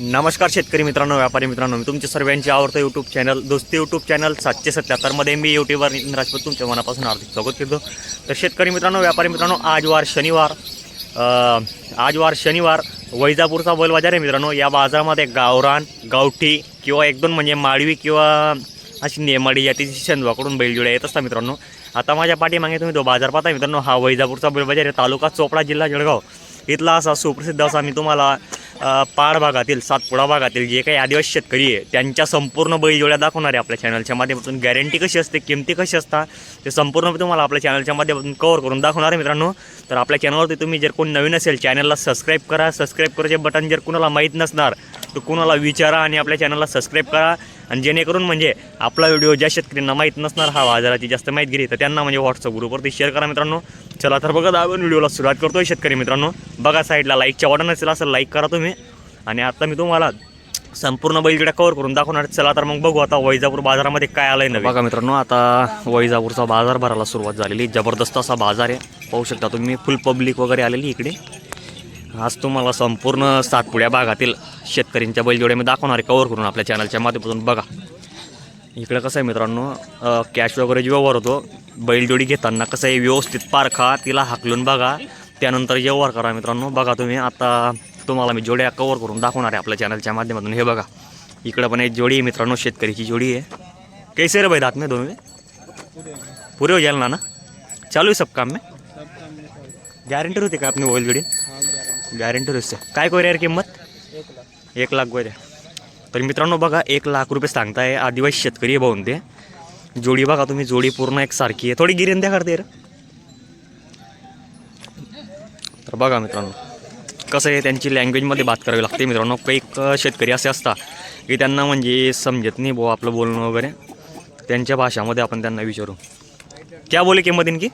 नमस्कार शेतकरी मित्रांनो व्यापारी मित्रांनो मी तुमचे सर्वांचे आवडतं YouTube channel Dosti YouTube channel सातशे सत्याहत्तरमध्ये मी यूट्यूबवर नितीन राजपूत तुमच्या मनापासून हार्दिक स्वागत करतो. तर शेतकरी मित्रांनो व्यापारी मित्रांनो आज वार शनिवार आज वार शनिवार वैजापूरचा बैल बाजार आहे मित्रांनो. या बाजारामध्ये गावरान गावठी किंवा एक दोन म्हणजे माळवी किंवा अशी नेमाडी जातीची शंदवाकडून बैलजोड्या येत असतात मित्रांनो. आता माझ्या पाठीमागे तुम्ही तो बाजार पाहता मित्रांनो. हा वैजापूरचा बैल बाजार आहे तालुका चोपडा जिल्हा जळगाव. इथला असा सुप्रसिद्ध असा मी तुम्हाला पाड भागातील सातपुडा भागातील जे काही आदिवासी शेतकरी आहे त्यांच्या संपूर्ण बैलजोड्या दाखवणार आहे आपल्या चॅनलच्या माध्यमातून. गॅरंटी कशी असते किमती कशी असतात ते संपूर्ण मी तुम्हाला आपल्या चॅनलच्या माध्यमातून कव्हर करून दाखवणार आहे मित्रांनो. तर आपल्या चॅनलवरती तुम्ही जर कोण नवीन असेल चॅनलला सबस्क्राईब करा. सबस्क्राईब करायचे बटन जर कुणाला माहीत नसणार तर कुणाला विचारा आणि आपल्या चॅनलला सबस्क्राईब करा. आणि जेणेकरून म्हणजे आपला व्हिडिओ ज्या शेतकऱ्यांना माहीत नसणार हा बाजाराची जास्त माहितगिरी तर त्यांना म्हणजे व्हॉट्सअप ग्रुपवरती शेअर करा मित्रांनो. चला तर बघा आपण व्हिडिओला सुरुवात करतोय शेतकरी मित्रांनो. बघा साईडला लाईकच्या बटन असेल असं लाईक करा तुम्ही. आणि आता मी तुम्हाला संपूर्ण बैलगड्या कव्हर करून दाखवणार चला तर मग बघू आता वैजापूर बाजारामध्ये काय आलंय ना बघा मित्रांनो आता वैजापूरचा बाजार भरायला सुरुवात झालेली जबरदस्त असा बाजार आहे. पाहू शकता तुम्ही फुल पब्लिक वगैरे आलेली इकडे. आज तुम्हाला संपूर्ण सातपुड्या भागातील शेतकऱ्यांच्या बैलजोड्या मी दाखवणार आहे. कव्हर करून आपल्या चॅनलच्या माध्यमातून बघा. इकडं कसं आहे मित्रांनो कॅश वगैरे जे व्यवहार होतो बैलजोडी घेताना कसं आहे व्यवस्थित पारखा तिला हाकलून बघा. त्यानंतर व्यवहार करा मित्रांनो बघा तुम्ही. आता तुम्हाला मी जोड्या कवर करून दाखवणार आहे आपल्या चॅनलच्या माध्यमातून. हे बघा. इकडं पण एक जोडी आहे मित्रांनो शेतकरीची जोडी आहे. कैसे रे भाई दात में दोनों पुरे हो जाईल ना ना? चालू आहे सब काम में? गॅरंटी होते का आपली बैलजोडी? गॅरंटी असते काय कोयऱ्या यार किंमत? एक लाख कोयऱ्या तर मित्रांनो बघा एक लाख रुपये सांगताय आदिवासी शेतकरी आहे भाऊन ते जोडी बघा तुम्ही जोडी पूर्ण एक सारखी आहे. थोडी गिरेन द्या करते तर. बघा मित्रांनो कसं आहे त्यांची लँग्वेजमध्ये बात करावी लागते मित्रांनो. काही एक शेतकरी असे असतात की त्यांना म्हणजे समजत नाही भाऊ आपलं बोलणं वगैरे. त्यांच्या भाषामध्ये आपण त्यांना विचारू. क्या बोले किंमत इनकी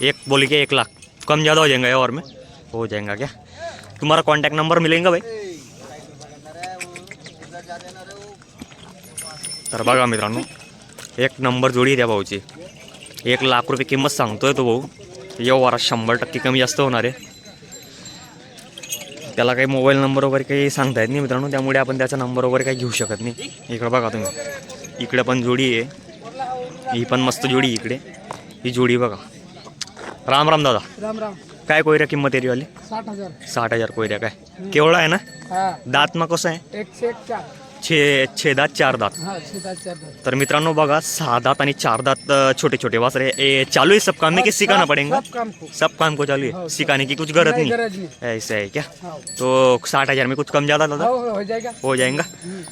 एक बोले की एक लाख. कम ज़्यादा हो जाएगा और में. हो जाएगा क्या? तुम्हारा कांटेक्ट नंबर मिलेगा भाई। तर बघा मित्रांनो एक नंबर जोडी आहे त्या भाऊची. एक लाख रुपये किंमत सांगतोय तो भाऊ. व्यवहारात शंभर टक्के कमी जास्त होणार आहे. त्याला काही मोबाईल नंबर वगैरे काही सांगता येत नाही मित्रांनो त्यामुळे आपण त्याचा नंबर वगैरे काही घेऊ शकत नाही. इकडं बघा तुम्ही. इकडे पण जोडी आहे. ही पण मस्त जोडी आहे इकडे. ही जोडी बघा. राम राम दादा. राम राम. काय कोयऱ्या किंमत आहे वाली? साठ हज़ार. साठ हज़ार कोयऱ्या काय? केवढा आहे ना? दात मग कसं आहे? एकशे एक चार. छे छे दात. चार दात. हा तर मित्रांनो बघा सहा दात आणि चार दात छोटे छोटे वासरे ए चालू है सब काम में कि सिखाना पड़ेगा सब काम को सब काम को चालू हो, है सिखाने की कुछ गरज नहीं ऐसा है क्या हाँ. तो साठ हज़ार में कुछ कम ज़्यादा दादा हो हो हो जाएगा. हो जाएगा.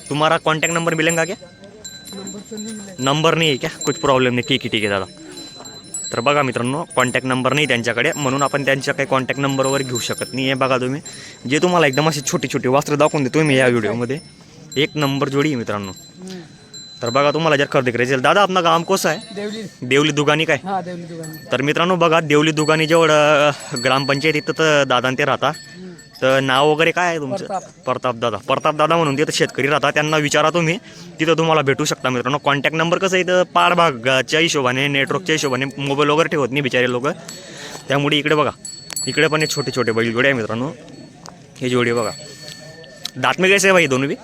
तुम्हारा कांटेक्ट नंबर मिलेगा क्या? नंबर तो नहीं आहे क्या? कुछ प्रॉब्लम नहीं. ठीक आहे ठीक है दादा. तर बघा मित्रांनो कॉन्टॅक्ट नंबर नाही त्यांच्याकडे म्हणून आपण त्यांच्या काही कॉन्टॅक्ट नंबर वगैरे घेऊ शकत नाही. आहे बघा तुम्ही जे तुम्हाला एकदम असे छोटे छोटे वस्त्र दाखवून देतो मी या व्हिडिओमध्ये एक नंबर जोडी मित्रांनो. तर बघा तुम्हाला जर खरेदी करायची दादा आपलं काम कसं आहे? देवली. देवली दुगानी काय? हा देवली तर मित्रांनो बघा देवली दुगानी जवळ अ, ग्रामपंचायत इथं तर दादा ते राहता. तर नाव वगैरे काय आहे तुमचं? प्रताप. प्रताप दादा. प्रताप दादा म्हणून तिथं शेतकरी राहता त्यांना विचारा तुम्ही. तिथं तुम्हाला भेटू शकता मित्रांनो. कॉन्टॅक्ट नंबर कसं आहे इथं? पाडभागाच्या हिशोबाने नेटवर्कच्या हिशोबाने मोबाईल वगैरे ठेवत नाही बिचारे लोक. त्यामुळे इकडे बघा. इकडे पण हे छोटे छोटे बैल जोडे आहे मित्रांनो. हे जोडी बघा. दात में कैसे है भाई? दोनों भी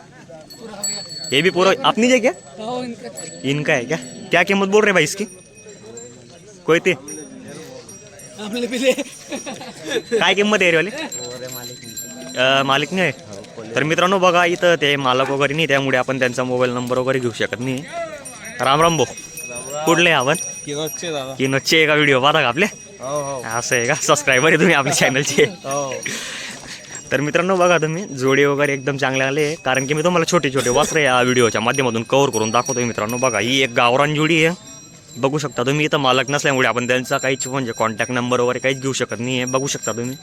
ये भी पूरा अपनी जगह क्या? हो इनका. इनका है क्या? क्या कीमत बोल रहे भाई इसकी? कोई ते? आपले पिले. काय किंमत आहे रे वाली? अं, मालिक नाही. तर मित्रांनो बघा इथं ते मालक वगैरे नाही त्यामुळे आपण त्यांचा मोबाईल नंबर वगैरे घेऊ शकत नाही. राम राम भाऊ. कुठले आपण? किलोचे दादा. की नच्चे का व्हिडिओ पाहता का आपले? हो हो. असं आहे का? सबस्क्रायबर आहे तुम्ही आपल्या चॅनलचे हो तर मित्रांनो बघा तुम्ही जोडी वगैरे एकदम चांगले आले. कारण की मी तुम्हाला छोटे छोटे वासरे या व्हिडिओच्या माध्यमातून कव्हर करून दाखवतोय मित्रांनो. बघा ही एक गावरान जोडी आहे. बघू शकता तुम्ही इथं मालक नसल्यामुळे आपण त्यांचा काहीच म्हणजे कॉन्टॅक्ट नंबर वगैरे काहीच घेऊ शकत नाही. आहे बघू शकता तुम्ही.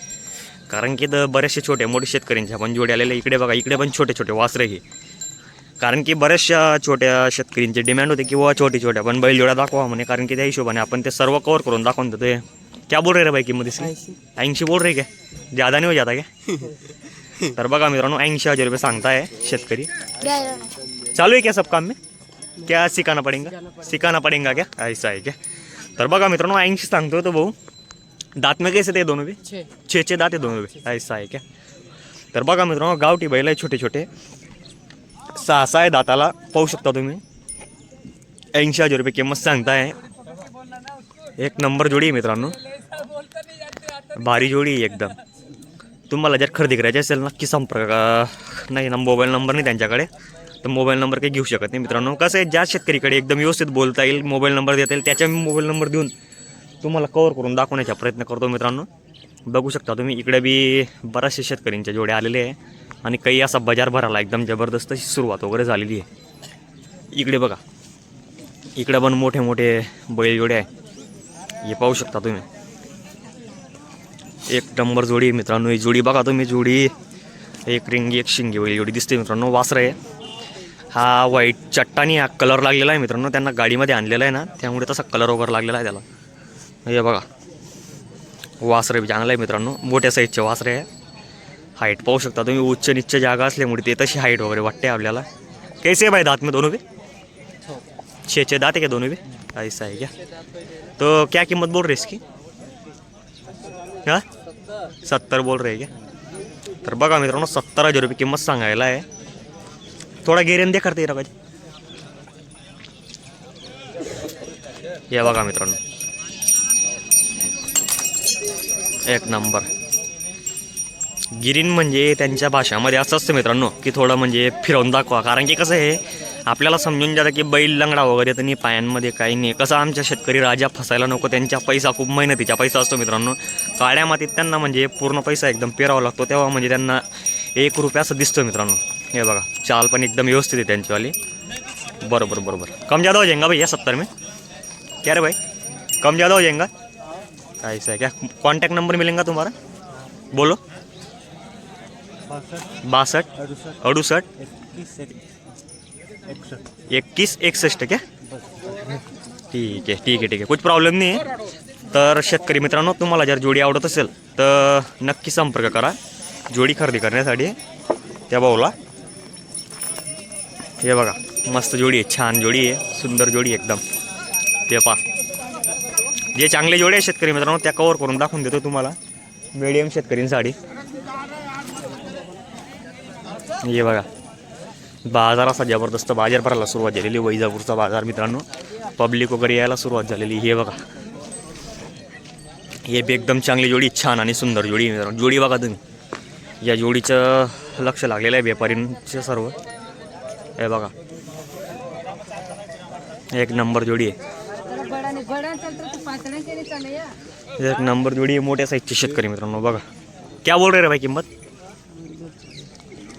कारण की इथं बरेचसे छोटे मोठे शेतकऱ्यांचे आपण जोडी आलेले इकडे बघा इकडे पण छोटे छोटे वासरे हे. कारण की बऱ्याचशा छोट्या शेतकऱ्यांची डिमांड होते किंवा छोटी छोट्या पण बैलजोड्या दाखवा म्हणे कारण की त्या हिशोबाने आपण ते सर्व कव्हर करून दाखवून देतोय क्या बोल रहे रे भाई किंमत इसकी ऐंशी बोल रहे क्या? ज़्यादा नहीं हो जाता क्या? तर बघा मित्रांनो ऐंशी हजार रुपये सांगताय शेतकरी. चालू है क्या सब काम में? क्या सिखाना पड़ेगा? सिखाना पड़ेगा क्या? ऐसा है क्या? तर बघा मित्रांनो ऐंशी सांगतोय तो भाऊ. दात में कैसे थे दोनों भी? छे। छे दात है दोनों भी? ऐसा है क्या? तर बघा मित्रांनो गावठी बैल आहे छोटे छोटे सहा सहा आहे दाताला. पाहू शकता तुम्ही. ऐंशी हजार रुपये किंमत सांगताय. एक नंबर जोडी आहे मित्रांनो. भारी जोडी आहे एकदम. तुम्हाला जर खरेदी करायची असेल नक्की संपर्क नाही ना मोबाईल नंबर नाही त्यांच्याकडे. तर मोबाईल नंबर काही घेऊ शकत नाही मित्रांनो. कसं आहे ज्या शेतकरीकडे एकदम व्यवस्थित बोलता येईल मोबाईल नंबर देता येईल त्याच्या मी मोबाईल नंबर देऊन तुम्हाला कवर करून दाखवण्याचा प्रयत्न करतो मित्रांनो. बघू शकता तुम्ही इकडे बी बऱ्याचशा शेतकऱ्यांच्या जोड्या आलेले आहे. आणि काही असा बाजार भराला एकदम जबरदस्त सुरुवात वगैरे झालेली आहे. इकडे बघा. इकडे पण मोठे मोठे बैल जोडे आहे. हे पाहू शकता तुम्ही. एक नंबर जोडी मित्रांनो. ही जोडी बघा तुम्ही जोडी. एक रिंगी एक शिंगी बैल जोडी दिसते मित्रांनो. वासर आहे. हा व्हाईट चट्टानी हा कलर लागलेला आहे मित्रांनो. त्यांना गाडीमध्ये आणलेला आहे ना. त्यामुळे तसा कलर वगैरे लागलेला आहे त्याला. हे बघा. वासरे बी चांगलं आहे मित्रांनो. मोठ्या साईजचे वासरे आहे. हाईट पाहू शकता तुम्ही उच्च निच्च जागा असल्यामुळे ते तशी हाईट वगैरे वाटते आपल्याला. कैसे भाई दात में दोनों भी छे दात है क्या दोनों भी ऐसा है क्या? तो क्या कीमत बोल रहे इसकी? हा? सत्तर बोल रहे क्या? तर बघा मित्रांनो सत्तर हजार रुपये किंमत सांगायला आहे. थोडा गेरेन दे करते का बघा मित्रांनो. एक नंबर. गिरीन म्हणजे त्यांच्या भाषामध्ये असं असतं मित्रांनो की थोडं म्हणजे फिरवून दाखवा. कारण की कसं आहे आपल्याला समजून जातं की बैल लंगडा वगैरे तर नाही पायांमध्ये काही नाही. कसं आमच्या शेतकरी राजा फसायला नको त्यांच्या पैसा खूप मेहनतीचा पैसा असतो मित्रांनो. काळ्या मातीत त्यांना म्हणजे पूर्ण पैसा एकदम पेरावा लागतो तेव्हा म्हणजे त्यांना एक रुपया असं दिसतो मित्रांनो. हे बघा चाल पण एकदम व्यवस्थित आहे त्यांचीवाली. बरोबर बरोबर. कम ज़्यादा हो जाएगा भैया सत्तर में. क्या रे भाई? कम ज़्यादा हो जाएगा ऐसा है। क्या कांटेक्ट नंबर मिलेगा तुम्हारा? बोलो। बासठ। अडुसठ। इक्कीस एकसष्ट क्या? ठीक आहे ठीक आहे ठीक आहे कुछ प्रॉब्लेम नाही आहे तर शेतकरी मित्रांनो तुम्हाला जर जोडी आवडत असेल तर नक्की संपर्क करा. जोडी खरेदी करण्यासाठी त्या भाऊला. हे बघा मस्त जोडी आहे छान जोडी आहे सुंदर जोडी आहे एकदम. ते पा जे चांगले जोडे आहे शेतकरी मित्रांनो त्या कवर करून दाखवून देतो तुम्हाला. मिडियम शेतकरींसाठी हे बघा. बाजार असा जबरदस्त बाजार भरायला सुरुवात झालेली वैजापूरचा बाजार मित्रांनो. पब्लिक वगैरे यायला सुरुवात झालेली हे बघा. हे बी एकदम चांगली जोडी छान आणि सुंदर जोडी मित्रांनो. जोडी बघा तुम्ही. या जोडीचं लक्ष लागलेलं आहे व्यापारींचं सर्व. हे बघा. एक नंबर जोडी आहे. एक नंबर जोडी मोठ्या साईजची शेतकरी मित्रांनो बघा. क्या बोल रे भाई किंमत?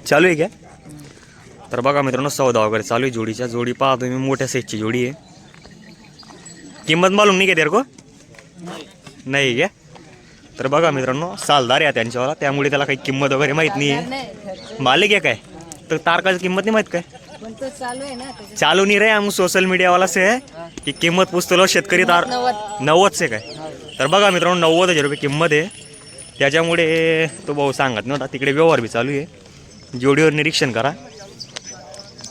चालू आहे क्या? तर बघा मित्रांनो सौदा वगैरे चालू आहे जोडीच्या. जोडी पहा तुम्ही मोठ्या साईजची जोडी आहे. किंमत मालूम नाही का तेरे को? नाही क्या? तर बघा मित्रांनो सालदार आहे त्यांच्यावाला त्यामुळे त्याला काही किंमत वगैरे माहीत नाही आहे. मालिक आहे काय? तर तारकाची किंमत नाही माहीत काय? चालू नाही रे हम सोशल मीडियावाला से की किंमत पुस्तलो शेतकरी तार नव्वद. से काय? तर बघा मित्रांनो नव्वद हजार रुपये किंमत आहे. त्याच्यामुळे तो भाऊ सांगत नव्हता तिकडे व्यवहार बी चालू आहे. जोडीवर निरीक्षण करा.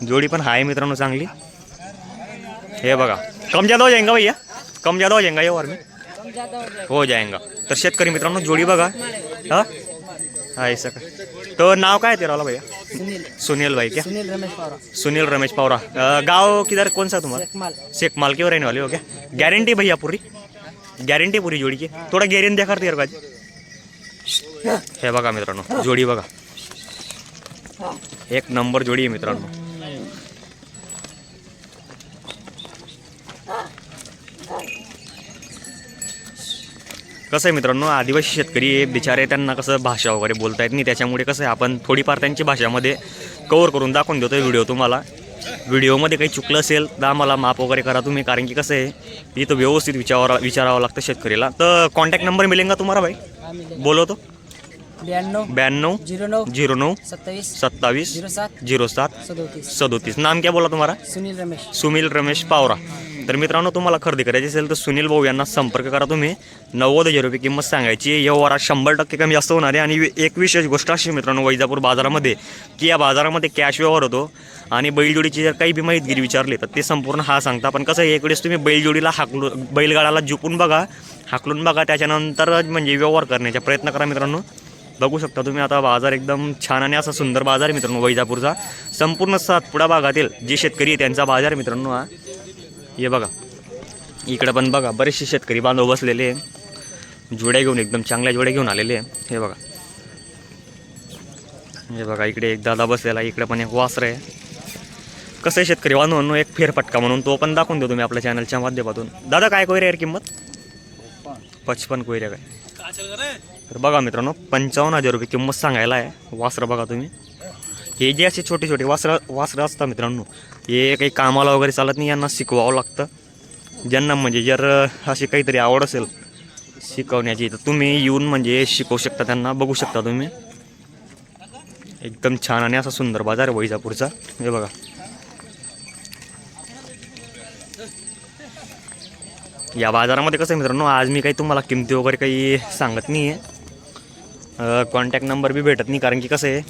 जोडी पण आहे मित्रांनो चांगली. हे बघा. कम जादा हो जाएगा भैया. कम जादा हो जाएगा व्यवहार में. हो जाए जाएगा तर शेतकरी मित्रांनो जोडी बघा. हा? हा ऐसा का तो नाव काय तेरा वाला भैया? सुनील. सुनील भाई क्या? सुनील रमेश पवार. सुनील रमेश पवरा. अ, गाँव किधर कौन सा तुम्हारा? शेखमाल. शेख माल के रहने वाले हो क्या? गारंटी भैया पूरी? गारंटी पूरी जोडी की? थोडा गॅरंटी द्या करते का हे बघा मित्रांनो जोडी बघा. एक नंबर जोडी आहे मित्रांनो. कसं आहे मित्रांनो आदिवासी शेतकरी बिचारे त्यांना कसं भाषा वगैरे बोलता येत नाही त्याच्यामुळे कसं आहे आपण थोडीफार त्यांची भाषामध्ये कवर करून दाखवून देतो व्हिडिओ तुम्हाला. व्हिडिओमध्ये काही चुकलं असेल तर आम्हाला माफ वगैरे करा तुम्ही कारण की कसं आहे इथं व्यवस्थित विचारा विचारावं लागतं शेतकरीला. तर कॉन्टॅक्ट नंबर मिळेल तुम्हाला भाई? हाँ मिले बोलो तो. बयानवे ब्याण्णव जीरो नौ झिरो नऊ सत्ताईस सत्तावीस जीरो सात झिरो सात सदोतीस. सदोतीस. नाम क्या बोला तुम्हाला? सुनील रमेश. सुनील रमेश पावरा. तर मित्रांनो तुम्हाला खरेदी करायची असेल तर सुनील भाऊ यांना संपर्क करा तुम्ही. नव्वद हजार रुपये किंमत सांगायची व्यवहारात शंभर टक्के कमी जास्त होणार आहे. आणि एक विशेष गोष्ट अशी मित्रांनो वैजापूर बाजारामध्ये की या बाजारामध्ये कॅश व्यवहार होतो. आणि बैलजोडीची जर काही बी माहितगिरी विचारली तर ते संपूर्ण हा सांगता. पण कसं आहे एकवेळेस तुम्ही बैलजोडीला हाकलू बैलगाडाला झुकून बघा. हाकलून बघा. त्याच्यानंतर म्हणजे व्यवहार करण्याचा प्रयत्न करा मित्रांनो. बघू शकता तुम्ही आता बाजार एकदम छान आणि असा सुंदर बाजार आहे मित्रांनो वैजापूरचा. संपूर्ण सातपुडा भागातील जे शेतकरी आहे त्यांचा बाजार मित्रांनो हा. हे बघा. इकडं पण बघा बरेचसे शेतकरी बांधव बसलेले आहे. जोड्या घेऊन एकदम चांगल्या जोड्या घेऊन आलेले आहे. हे बघा. हे बघा इकडे एक दादा बसलेला आहे. इकडे पण एक वासर आहे. कसं आहे शेतकरी बांधवांनो? एक फेरफटका म्हणून तो पण दाखवून देतो मी आपल्या चॅनलच्या माध्यमातून. दादा काय कोयरे यार किंमत? पचपन कोयऱ्या काय? तर बघा मित्रांनो पंचावन्न हजार रुपये किंमत सांगायला आहे. वासरं बघा तुम्ही. हे जे असे छोटे छोटे वासरं वासरं असतात मित्रांनो हे काही कामाला वगैरे चालत नाही यांना शिकवावं लागतं. ज्यांना म्हणजे जर अशी काहीतरी आवड असेल शिकवण्याची तर तुम्ही येऊन म्हणजे शिकवू शकता त्यांना बघू शकता तुम्ही. एकदम छान आणि असा सुंदर बाजार आहे वैजापूरचा. हे बघा. या बाजारामध्ये कसं आहे मित्रांनो आज मी काही तुम्हाला किमती वगैरे काही सांगत नाही आहे कॉन्टॅक्ट नंबर बी भेटत नाही कारण की कसं आहे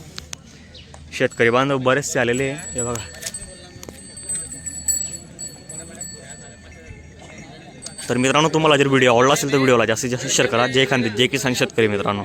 शेतकरी बांधव बरेचसे आलेले आहे. हे बघा. तर मित्रांनो तुम्हाला जर व्हिडिओ आवडला असेल तर व्हिडिओला जास्तीत जास्त शेअर करा. जय जे जय किसान शेतकरी मित्रांनो.